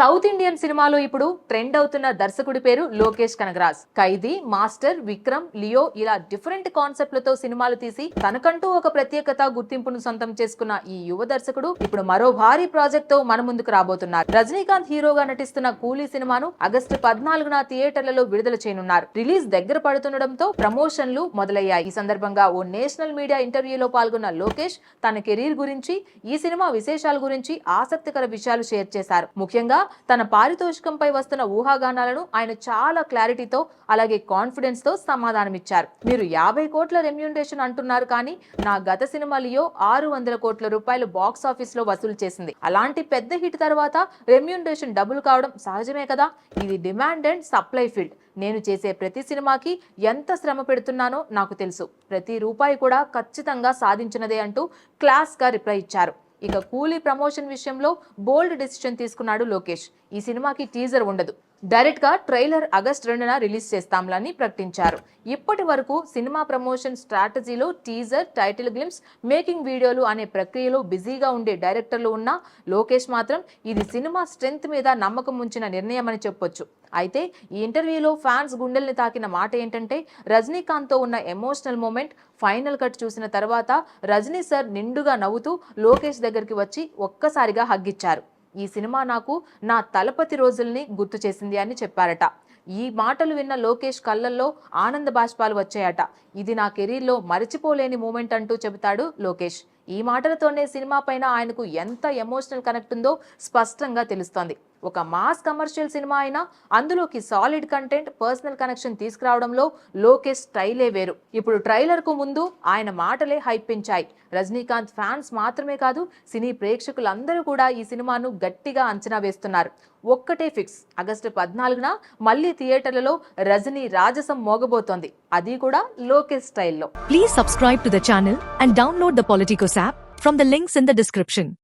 South Indian సినిమాలో ఇప్పుడు trend అవుతున్న దర్శకుడి పేరు లోకేష్ కనగరాజ్ ఖైదీ మాస్టర్ విక్రమ్ లియో ఇలా డిఫరెంట్ కాన్సెప్ట్లతో సినిమాలు తీసి తనకంటూ ఒక ప్రత్యేకత గుర్తింపును సొంతం చేసుకున్న ఈ యువ దర్శకుడు ఇప్పుడు మరో భారీ ప్రాజెక్ట్తో మన ముందుకు రాబోతున్నారు. రజనీకాంత్ హీరోగా నటిస్తున్న కూలీ సినిమాను ఆగస్టు పద్నాలుగున థియేటర్లలో విడుదల చేయనున్నారు. రిలీజ్ దగ్గర పడుతుండటంతో ప్రమోషన్లు మొదలయ్యాయి. ఈ సందర్భంగా ఓ నేషనల్ మీడియా ఇంటర్వ్యూలో పాల్గొన్న లోకేష్ తన కెరీర్ గురించి ఈ సినిమా విశేషాల గురించి ఆసక్తికర విషయాలు షేర్ చేశారు. ముఖ్యంగా తన పారితోషికంపై వస్తున్న ఊహాగానాలను ఆయన చాలా క్లారిటీతో అలాగే కాన్ఫిడెన్స్తో సమాధానమిచ్చారు. మీరు యాభై కోట్ల రెమ్యూనరేషన్ అంటున్నారు కానీ నా గత సినిమా లియో ఆరు వందల కోట్ల రూపాయలు బాక్స్ ఆఫీస్లో వసూలు చేసింది. అలాంటి పెద్ద హిట్ తర్వాత రెమ్యూనరేషన్ డబుల్ కావడం సహజమే కదా? ఇది డిమాండ్ అండ్ సప్లై ఫీల్డ్. నేను చేసే ప్రతి సినిమాకి ఎంత శ్రమ పెడుతున్నానో నాకు తెలుసు. ప్రతి రూపాయి కూడా ఖచ్చితంగా సాధించినదే అంటూ క్లాస్గా రిప్లై ఇచ్చారు. ఇక కూలీ ప్రమోషన్ విషయంలో బోల్డ్ డెసిషన్ తీసుకున్నాడు లోకేష్. ఈ సినిమాకి టీజర్ ఉండదు. డైరెక్ట్గా ట్రైలర్ ఆగస్ట్ రెండున రిలీజ్ చేస్తాంలని ప్రకటించారు. ఇప్పటి వరకు సినిమా ప్రమోషన్ స్ట్రాటజీలో టీజర్ టైటిల్ గ్లిమ్స్ మేకింగ్ వీడియోలు అనే ప్రక్రియలో బిజీగా ఉండే డైరెక్టర్లు ఉన్న లోకేష్ మాత్రం ఇది సినిమా స్ట్రెంగ్త్ మీద నమ్మకం ఉంచిన నిర్ణయం అని చెప్పొచ్చు. అయితే ఈ ఇంటర్వ్యూలో ఫ్యాన్స్ గుండెల్ని తాకిన మాట ఏంటంటే రజనీకాంత్తో ఉన్న ఎమోషనల్ మూమెంట్ ఫైనల్ కట్ చూసిన తర్వాత రజనీ సార్ నిండుగా నవ్వుతూ లోకేష్ దగ్గరికి వచ్చి ఒక్కసారిగా హగ్గిచ్చారు. ఈ సినిమా నాకు నా తలపతి రోజుల్ని గుర్తు చేసింది అని చెప్పారట. ఈ మాటలు విన్న లోకేష్ కళ్ళల్లో ఆనంద బాష్పాలు వచ్చాయట. ఇది నా కెరీర్లో మరచిపోలేని మూమెంట్ అంటూ చెబుతాడు లోకేష్. ఈ మాటలతోనే సినిమా పైన ఆయనకు ఎంత ఎమోషనల్ కనెక్ట్ ఉందో స్పష్టంగా తెలుస్తోంది. ఒక మాస్ కమర్షియల్ సినిమా అయినా అందులోకి సాలిడ్ కంటెంట్ పర్సనల్ కనెక్షన్ తీసుకురావడంలో లోకేష్ స్టైలే వేరు. ఇప్పుడు ట్రైలర్కు ముందు ఆయన మాటలే హైప్ పెంచాయి. రజనీకాంత్ ఫ్యాన్స్ మాత్రమే కాదు సినీ ప్రేక్షకులందరూ కూడా ఈ సినిమాను గట్టిగా అంచనా వేస్తున్నారు. ఒక్కటే ఫిక్స్ ఆగస్టు పద్నాలుగున మళ్ళీ థియేటర్లలో రజనీ రాజసం మోగబోతోంది. అది కూడా లోకేష్ స్టైల్లో. Please subscribe to the channel and download the political app from the links in the description.